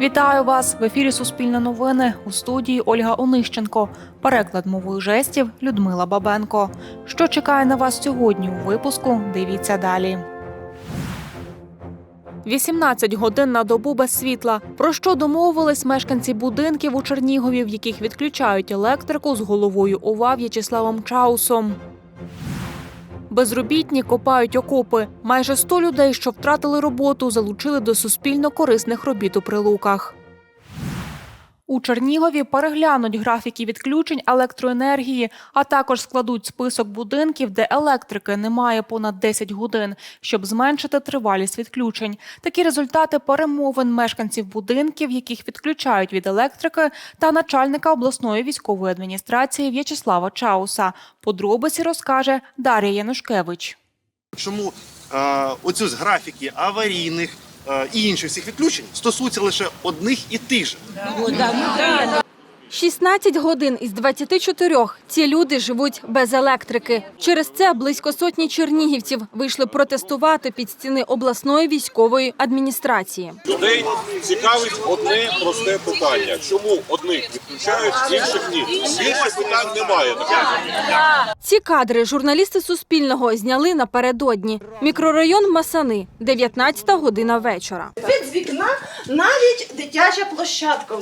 Вітаю вас в ефірі Суспільне новини у студії Ольга Онищенко. Переклад мовою жестів Людмила Бабенко. Що чекає на вас сьогодні у випуску? Дивіться далі. 18 годин на добу без світла. Про що домовились мешканці будинків у Чернігові, в яких відключають електрику з головою ОВА В'ячеславом Чаусом. Безробітні копають окопи. Майже 100 людей, що втратили роботу, залучили до суспільно корисних робіт у прилуках. У Чернігові переглянуть графіки відключень електроенергії, а також складуть список будинків, де електрики немає понад 10 годин, щоб зменшити тривалість відключень. Такі результати перемовин мешканців будинків, яких відключають від електрики, та начальника обласної військової адміністрації В'ячеслава Чауса. Подробиці розкаже Дар'я Янушкевич. Чому е, оцю з графіки аварійних і інших всіх відключень стосуються лише одних і тих же. 16 годин із 24 ці люди живуть без електрики. Через це близько сотні чернігівців вийшли протестувати під стіни обласної військової адміністрації. Людей цікавить одне просте питання: чому одних відключають, інших ні? Більше питань немає. Ці кадри журналісти Суспільного зняли напередодні. Мікрорайон Масани, 19 година вечора. Від з вікна навіть дитяча площадка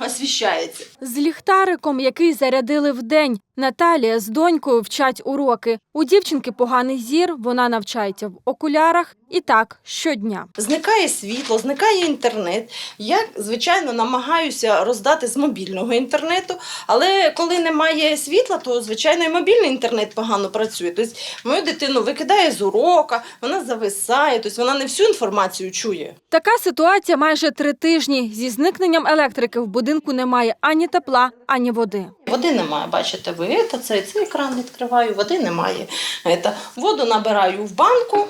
освіщається. З ліхтариком, який зарядили вдень, Наталія з донькою вчать уроки. У дівчинки поганий зір, вона навчається в окулярах і так щодня. Зникає світло, зникає інтернет. Я, звичайно, намагаюся роздати з мобільного інтернету, але коли немає світла, то звичайно і мобільний інтернет погано працює. Тобто мою дитину викидає з урока, вона зависає, тобто вона не всю інформацію чує. Така ситуація майже три тижні. Зі зникненням електрики в будинку немає ані тепла, ані води. Води немає, бачите, ви це, це, цей екран відкриваю, води немає. Це, воду набираю в банку.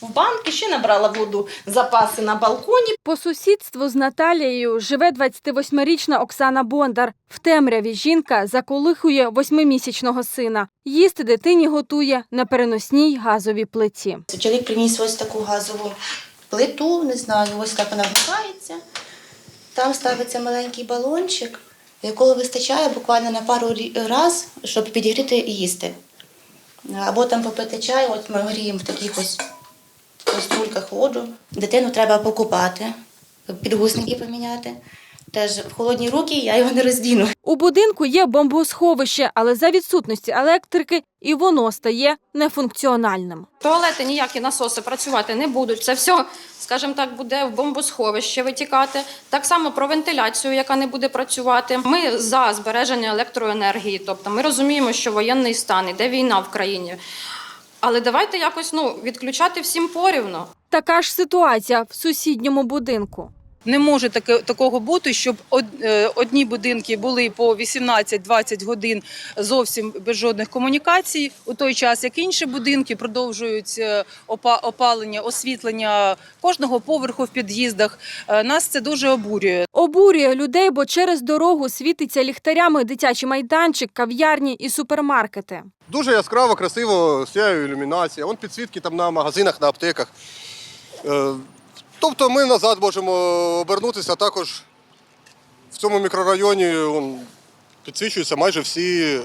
В банки ще набрала воду запаси на балконі. По сусідству з Наталією живе 28-річна Оксана Бондар. В темряві жінка заколихує восьмимісячного сина. Їсти дитині готує на переносній газовій плиті. Чоловік приніс ось таку газову плиту, не знаю, ось так вона вмикається. Там ставиться маленький балончик, якого вистачає буквально на пару раз, щоб підігріти і їсти. Або там попити чай, от ми гріємо в таких ось каструльках воду. Дитину треба покупати, підгузники поміняти. Теж в холодні руки я його не роздіну. У будинку є бомбосховище, але за відсутності електрики і воно стає нефункціональним. Туалети ніякі насоси працювати не будуть. Це все, скажімо так, буде в бомбосховище витікати. Так само про вентиляцію, яка не буде працювати. Ми за збереження електроенергії. Тобто ми розуміємо, що воєнний стан, іде війна в країні. Але давайте якось ну, відключати всім порівну. Така ж ситуація в сусідньому будинку. Не може таке, такого бути, щоб е, одні будинки були по 18-20 годин зовсім без жодних комунікацій, у той час як інші будинки продовжують е, опалення, освітлення кожного поверху в під'їздах. Е, Нас це дуже обурює. Обурює людей, бо через дорогу світиться ліхтарями дитячий майданчик, кав'ярні і супермаркети. Дуже яскраво, красиво, сяє ілюмінація. Вон підсвітки там на магазинах, на аптеках. Тобто ми назад можемо обернутися також в цьому мікрорайоні підсвічуються майже всі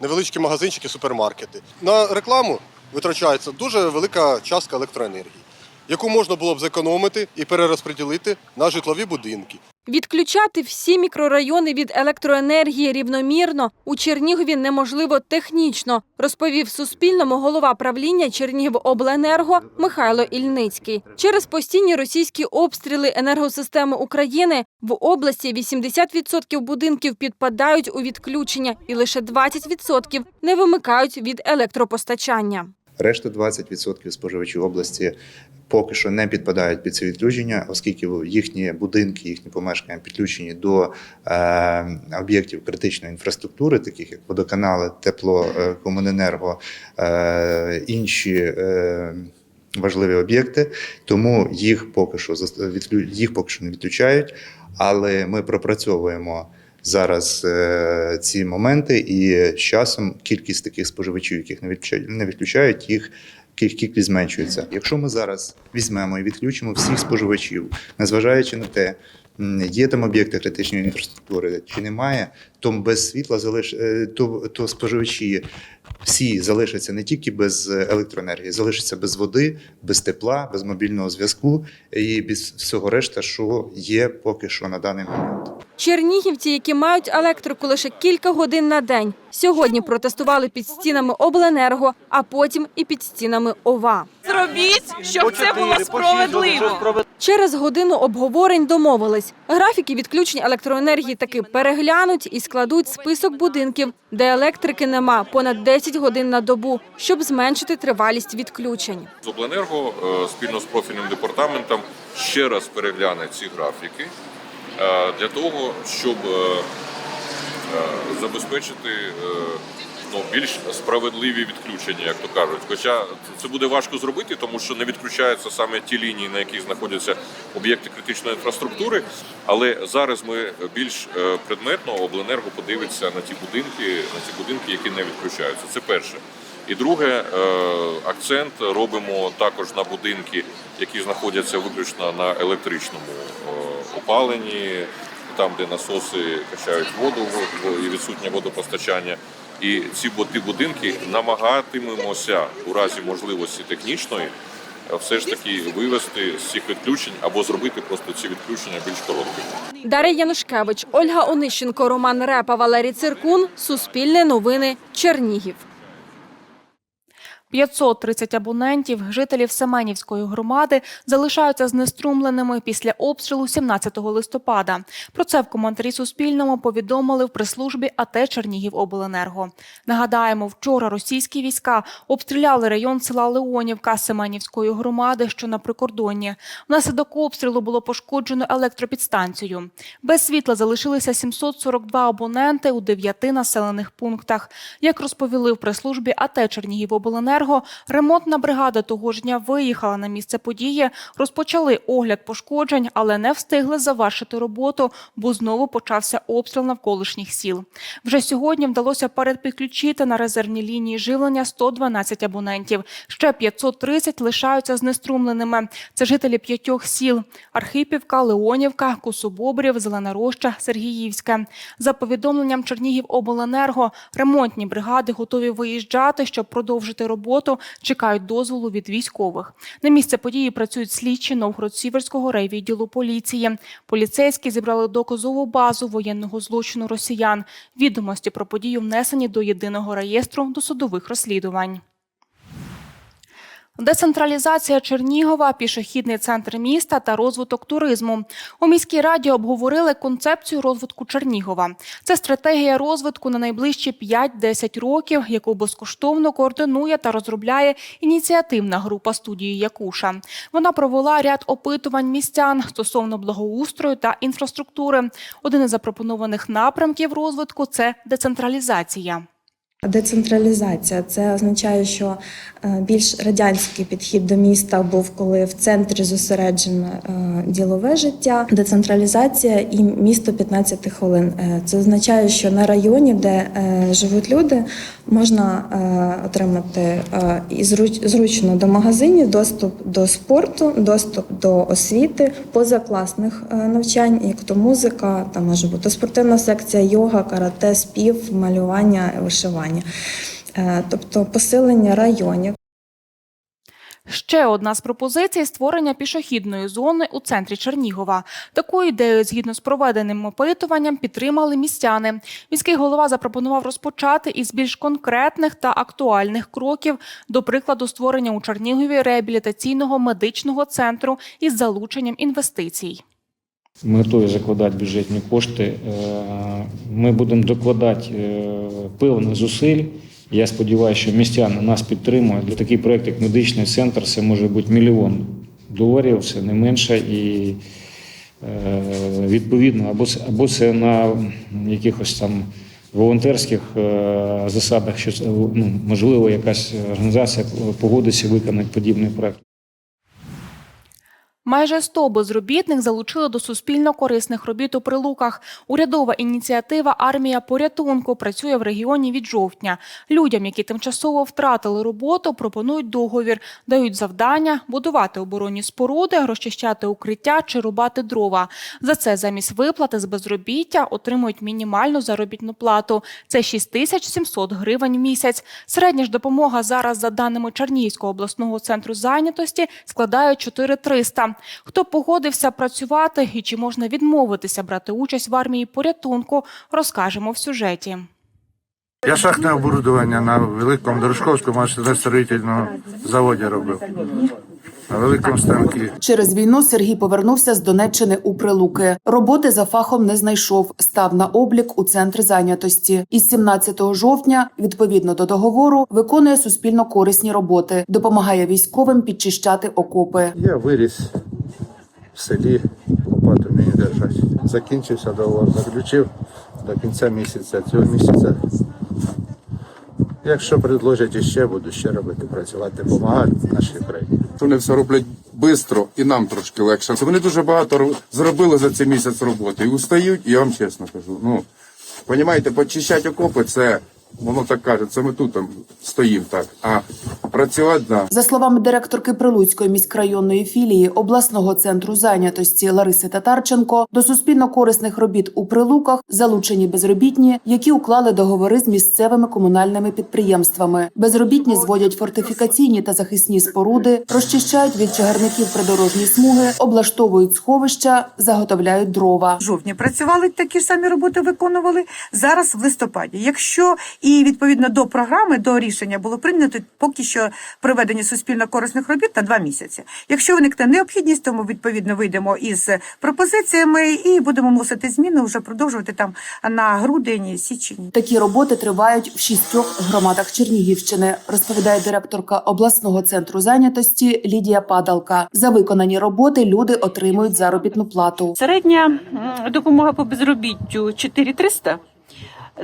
невеличкі магазинчики, супермаркети. На рекламу витрачається дуже велика частка електроенергії, яку можна було б зекономити і перерозподілити на житлові будинки. Відключати всі мікрорайони від електроенергії рівномірно у Чернігові неможливо технічно, розповів Суспільному голова правління Чернігівобленерго Михайло Ільницький. Через постійні російські обстріли енергосистеми України в області 80% будинків підпадають у відключення і лише 20% не вимикають від електропостачання. Решта 20% споживачів області поки що не підпадають під це відключення, оскільки їхні будинки, їхні помешкання підключені до е, об'єктів критичної інфраструктури, таких як водоканали, тепло, е, комуненерго, е, інші. Е, Важливі об'єкти, тому їх поки що їх поки що не відключають, але ми пропрацьовуємо зараз е, ці моменти, і з часом кількість таких споживачів, яких не відключають, їх кі- кількість зменшується. Якщо ми зараз візьмемо і відключимо всіх споживачів, незважаючи на те, є там об'єкти критичної інфраструктури чи немає, то без світла залиш... е, то, то споживачі всі залишаться не тільки без електроенергії, залишаться без води, без тепла, без мобільного зв'язку і без всього решта, що є поки що на даний момент. Чернігівці, які мають електрику лише кілька годин на день, сьогодні протестували під стінами обленерго, а потім і під стінами ОВА. Зробіть, щоб це було справедливо. Через годину обговорень домовились. Графіки відключень електроенергії таки переглянуть і складуть список будинків, де електрики нема понад 10 годин на добу, щоб зменшити тривалість відключень. З обленерго е, спільно з профільним департаментом ще раз перегляне ці графіки е, для того, щоб е, забезпечити ну, більш справедливі відключення, як то кажуть. Хоча це буде важко зробити, тому що не відключаються саме ті лінії, на яких знаходяться об'єкти критичної інфраструктури. Але зараз ми більш е, предметно обленерго подивиться на ті будинки, на ті будинки, які не відключаються. Це перше. І друге, е, акцент робимо також на будинки, які знаходяться виключно на електричному е, опаленні, там, де насоси качають воду і відсутнє водопостачання. І ці бу- будинки намагатимемося у разі можливості технічної е, все ж таки вивести з цих відключень або зробити просто ці відключення більш короткими. Дар'я Янушкевич, Ольга Онищенко, Роман Репа, Валерій Циркун. Суспільне новини. Чернігів. 530 абонентів, жителів Семенівської громади, залишаються знеструмленими після обстрілу 17 листопада. Про це в коментарі Суспільному повідомили в прес-службі АТ Чернігівобленерго. Нагадаємо, вчора російські війська обстріляли район села Леонівка Семенівської громади, що на прикордонні. Внаслідок обстрілу було пошкоджено електропідстанцію. Без світла залишилися 742 абоненти у дев'яти населених пунктах. Як розповіли в прес-службі АТ Чернігівобленерго, ремонтна бригада того ж дня виїхала на місце події, розпочали огляд пошкоджень, але не встигли завершити роботу, бо знову почався обстріл навколишніх сіл. Вже сьогодні вдалося передпідключити на резервні лінії живлення 112 абонентів. Ще 530 лишаються знеструмленими. Це жителі п'ятьох сіл: Архипівка, Леонівка, Кособобрів, Зелена Роща, Сергіївське. За повідомленням Чернігівобленерго, ремонтні бригади готові виїжджати, щоб продовжити роботу. Чекають дозволу від військових. На місце події працюють слідчі Новгород-Сіверського райвідділу поліції. Поліцейські зібрали доказову базу воєнного злочину росіян. Відомості про подію внесені до єдиного реєстру досудових розслідувань. Децентралізація Чернігова, пішохідний центр міста та розвиток туризму. У міській раді обговорили концепцію розвитку Чернігова. Це стратегія розвитку на найближчі 5-10 років, яку безкоштовно координує та розробляє ініціативна група студії Якуша. Вона провела ряд опитувань містян стосовно благоустрою та інфраструктури. Один із запропонованих напрямків розвитку це децентралізація. Децентралізація це означає, що е, більш радянський підхід до міста був, коли в центрі зосереджене е, ділове життя. Децентралізація і місто 15 хвилин. Е, Це означає, що на районі, де живуть люди, можна отримати і зруч- зручно до магазинів, доступ до спорту, доступ до освіти, позакласних навчань, як то музика, там може бути спортивна секція, йога, карате, спів, малювання, вишивання. Е, Тобто посилення районів. Ще одна з пропозицій створення пішохідної зони у центрі Чернігова. Таку ідею, згідно з проведеним опитуванням, підтримали містяни. Міський голова запропонував розпочати із більш конкретних та актуальних кроків, до прикладу, створення у Чернігові реабілітаційного медичного центру із залученням інвестицій. Ми готові закладати бюджетні кошти. Е, Ми будемо докладати е, певних зусиль. Я сподіваюся, що містяни нас підтримують. Для такий проект, як медичний центр, це може бути мільйон доларів, це не менше. І е, відповідно, або це, або це на якихось там волонтерських засадах, що ну, можливо, якась організація погодиться виконати подібний проект. Майже 100 безробітних залучили до суспільно корисних робіт у прилуках. Урядова ініціатива Армія порятунку працює в регіоні від жовтня. Людям, які тимчасово втратили роботу, пропонують договір, дають завдання будувати оборонні споруди, розчищати укриття чи рубати дрова. За це замість виплати з безробіття отримують мінімальну заробітну плату. Це 6700 гривень в місяць. Середня ж допомога зараз, за даними Чернігівського обласного центру зайнятості, складає 4300. Хто погодився працювати і чи можна відмовитися брати участь в армії порятунку, розкажемо в сюжеті. Я шахтне оборудування на великому Дорожковському машиностроїтельному заводі робив. На великому станку. Через війну Сергій повернувся з Донеччини у Прилуки. Роботи за фахом не знайшов. Став на облік у центр зайнятості. Із 17 жовтня, відповідно до договору, виконує суспільно корисні роботи, допомагає військовим підчищати окопи. Я виріс в селі, лопату мені держать. Закінчився договор, заключив до кінця місяця. Цього місяця. Якщо предложать іще, буду ще робити, працювати, допомагати нашій країні. Вони все роблять швидко і нам трошки легше. Вони дуже багато ро- зробили за цей місяць роботи і устають, і я вам чесно кажу. Ну, розумієте, почищати окопи, це воно так каже, це ми тут там стоїмо так. А працювати, да. За словами директорки Прилуцької міськрайонної філії обласного центру зайнятості Лариси Татарченко, до суспільно корисних робіт у Прилуках залучені безробітні, які уклали договори з місцевими комунальними підприємствами. Безробітні зводять фортифікаційні та захисні споруди, розчищають від чагарників придорожні смуги, облаштовують сховища, заготовляють дрова. Жовтні працювали такі ж самі роботи, виконували зараз в листопаді. Якщо і відповідно до програми, до рішення було прийнято поки що проведення суспільно корисних робіт на два місяці. Якщо виникне необхідність, то ми відповідно вийдемо із пропозиціями і будемо мусити зміни вже продовжувати там на грудень, січень. Такі роботи тривають в шістьох громадах Чернігівщини, розповідає директорка обласного центру зайнятості Лідія Падалка. За виконані роботи люди отримують заробітну плату. Середня допомога по безробіттю 4300.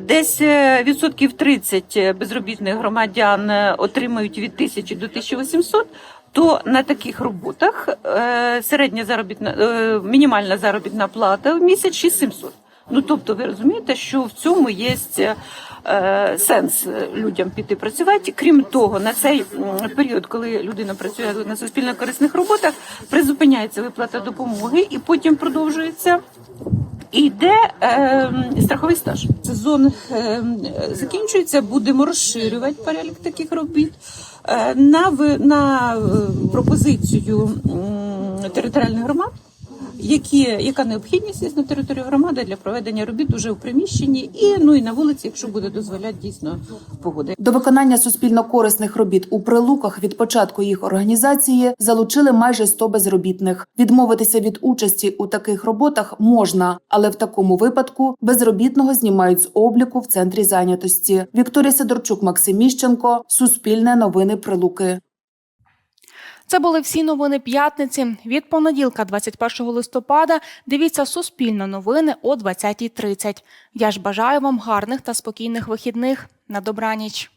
Десь е, відсотків 30 безробітних громадян е, отримують від 1000 до 1800, то на таких роботах е, середня заробітна е, мінімальна заробітна плата в місяць 6700. Ну тобто, ви розумієте, що в цьому є е, сенс людям піти працювати. Крім того, на цей період, коли людина працює на суспільно корисних роботах, призупиняється виплата допомоги і потім продовжується. І йде е, страховий стаж. Сезон е, закінчується, будемо розширювати перелік таких робіт. Е, на, на е, пропозицію е, територіальних громад, які, яка необхідність є на території громади для проведення робіт уже в приміщенні і, ну, і на вулиці, якщо буде дозволяти дійсно погода. До виконання суспільно корисних робіт у прилуках від початку їх організації залучили майже 100 безробітних. Відмовитися від участі у таких роботах можна, але в такому випадку безробітного знімають з обліку в центрі зайнятості. Вікторія Сидорчук, Максим Міщенко, Суспільне новини Прилуки. Це були всі новини п'ятниці. Від понеділка, 21 листопада, дивіться Суспільно новини о 20.30. Я ж бажаю вам гарних та спокійних вихідних. На добраніч.